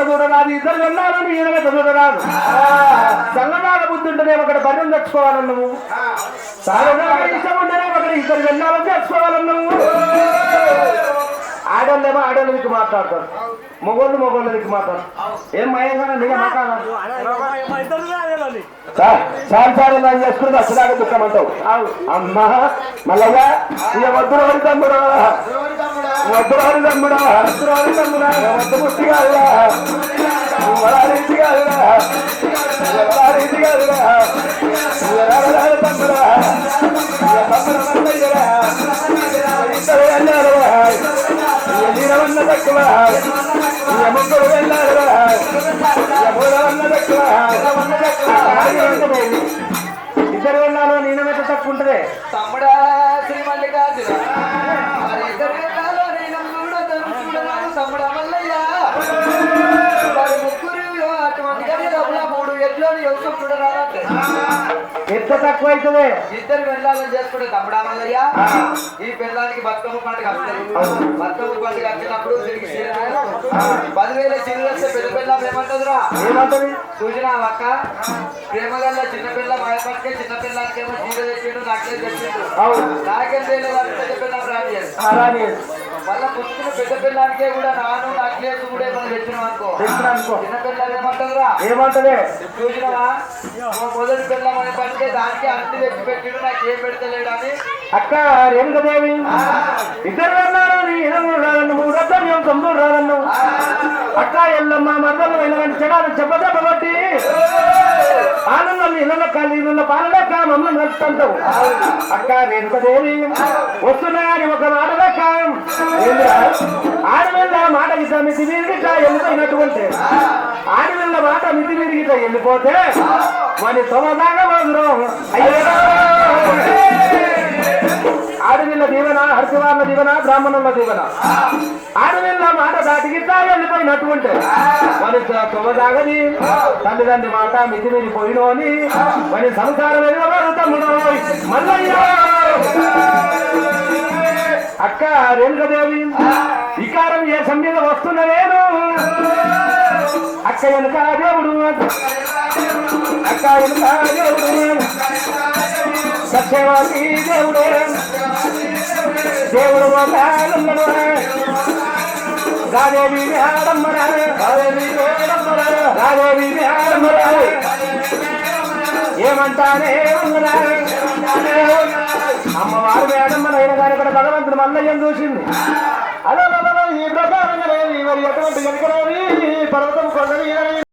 చూడరాదు ఇద్దరు వెళ్ళాలని ఈయన చూడరాదు చల్లనాగ బుద్ధి ఉంటేనే ఒకటి భర్యం తెచ్చుకోవాలని నువ్వు ఇష్టం ఉంటేనే ఒకటి ఇద్దరు వెళ్ళాలని తెచ్చుకోవాలని నువ్వు ఆడోళ్ళేమో ఆడోళ్ళ దిక్కు మాట్లాడతారు. మొగోళ్ళు మొగోళ్ళ దిక్కు మాట్లాడతారు. ఏం మయంగా నిజం మాట్లాడాలి సార్ సార్ సార్ ఇలా చేసుకుని అసలాగా దుఃఖమంటావు అమ్మా మల్లయ్య ఇక వద్దు తమ్ముడా. వద్దు తమ్ముడా వద్దు తమ్ముడా వద్ద పుట్టి కాదురా వరారీతి కాదురా వరారీతి కాదురా రాగరాగ తమ్ముడా ఇద్దరు వెళ్ళారురా నీరవన్న తక్కువ. ముగ్గురు వెళ్ళారురా మూడవన్న తక్కువ. ఇద్దరు వెళ్ళాలో నేను మీద తక్కువ ఉంటుంది. తమ్ముడా శ్రీ మల్లికార్జున మరి ఇద్దరు వెళ్ళాలో నేను కూడా తరుచుకున్నాను తమ్ముడా మల్లయ్య మరి ముగ్గురు అటువంటి కానీ డబ్బుల మూడు ఎడ్లని ఎవరు చూడరాదంటే ఎంత తక్కువ అవుతుంది? ఇద్దరు వెళ్ళాలని చేసుకుంటే తమ్ముడా మల్లయ్య ఈ పిల్లానికి బతుకమ్మ పండుగ బతుకమ్మ పండుగ వచ్చినప్పుడు తిరిగి పదివేల వస్తే పెద్ద పిల్ల ఏమంటదిరా? ఏమంటది? చూసిన అక్క? ప్రేమగల్ల చిన్నపిల్ల భయపడితే చిన్నపిల్లకి ఏమో చీర తెచ్చిండు నాకే తెచ్చిండు. నాకేం తెలియదు పెద్ద పిల్ల చేస్తాడు పుట్టిన పెద్ద పిల్లానికే కూడా నాను కూడా మనం తెచ్చినాం అనుకో. తెచ్చినా అనుకో. చిన్న పిల్లలు ఏమంటారురా ఏమంటది చూసినావా? మా మొదటి పిల్ల మన పనికే దానికి అన్ని తెచ్చి పెట్టిడు నాకు ఏం పెడతలేడు అని. అక్క రేణుకదేవి ఇద్దరు నేను రాదన్ను మూడొద్దరు తొమ్మిది రాదన్ను అక్క ఎల్లమ్మ మద్దలు వెళ్ళని చెడాలు చెప్పదెబ్బ బట్టి ఆనందం ఇళ్ళ పాలలేక మమ్మల్ని కలుపుతుంటావు అక్క రేణుకదేవి వస్తున్నాయని ఒక మాట లెక్క. ఏందిరా? మాట గిట్ట మితి మీరిగిట వెళ్ళిపోయినటువంటి ఆడవిల్ల మాట మితి మీరిగిట వెళ్ళిపోతే మరి తొలదాగా మాత్రం అయ్యో! ఆడవిల్ల దీవెన హరిశివార్ల దీవెన బ్రాహ్మణుల దీవెన. ఆడవిల్ల మాట దాటిగిద్దా వెళ్ళిపోయినటువంటి మరి తొమ్మదాగది తల్లిదండ్రి మాట మితి మీరి పోయినోని మరి సంసారం ఎదురు తమ్ముడు మల్లయ్య. అక్క రేణుకదేవి వికారం ఏ సంగీత వస్తున్న నేను అక్క వెనుక దేవుడు అక్క వెనుక దేవుడు. సత్యవాది దేవుడే. దేవుడు మోకాలున్నడు రాదేవి ఆడమ్మర రాదేవి ఆడమ్మర రాదేవి ఆడమ్మర ఏమంటానే ఉన్నదా అమ్మవారు వేడమ్మన అయిన దాని ఇక్కడ భగవంతుడు మల్లయ్యం చూసింది. అదే ఈ ప్రకారంగా మరి ఎటువంటి వెనుకలోని పర్వతం కొండని